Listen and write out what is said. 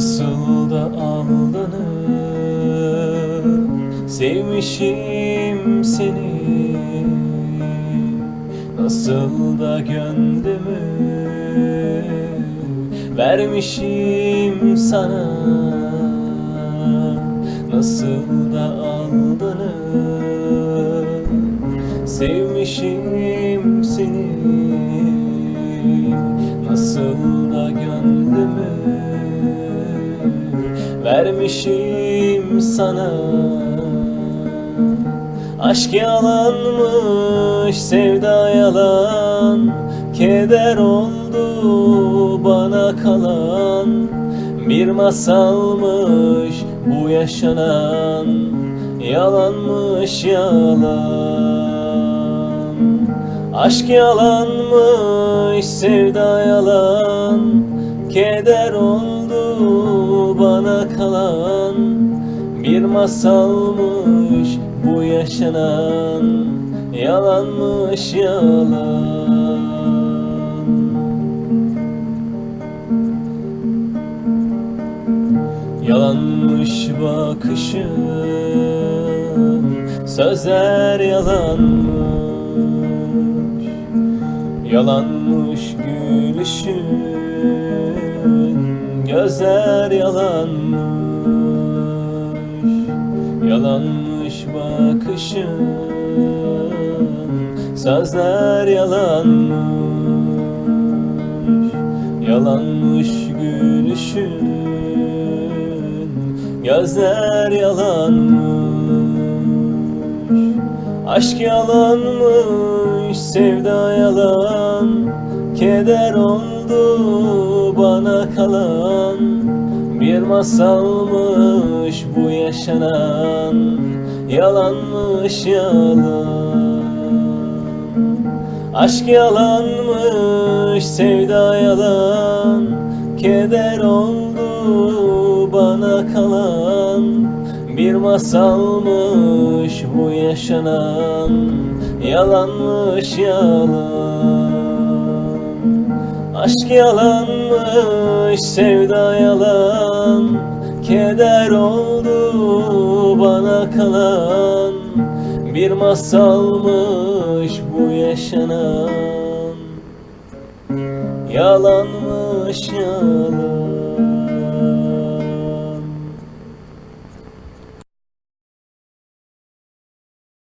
Nasıl da aldanır Sevmişim seni Nasıl da gönlümü Vermişim sana Nasıl da aldanır Sevmişim seni gönlümü Vermişim sana. Aşk yalanmış, sevda yalan Keder oldu bana kalan. Bir masalmış bu yaşanan Yalanmış yalan. Aşk yalanmış, sevda yalan Keder oldu bana kalan. Bir masalmış bu yaşanan Yalanmış yalan. Yalanmış bakışın Sözler yalanmış Yalanmış gülüşün Gözler yalanmış. Yalanmış bakışın Sözler yalanmış. Yalanmış gülüşün Gözler yalanmış Aşk yalanmış, sevda yalan. Keder oldu bana kalan. Bir masalmış bu yaşanan. Yalanmış yalan. Aşk yalanmış, sevda yalan. Keder oldu bana kalan Bir masalmış bu yaşanan Yalanmış yalan. Aşk yalanmış, sevda yalan Keder oldu bana kalan. Bir masalmış bu yaşanan Yalanmış yalan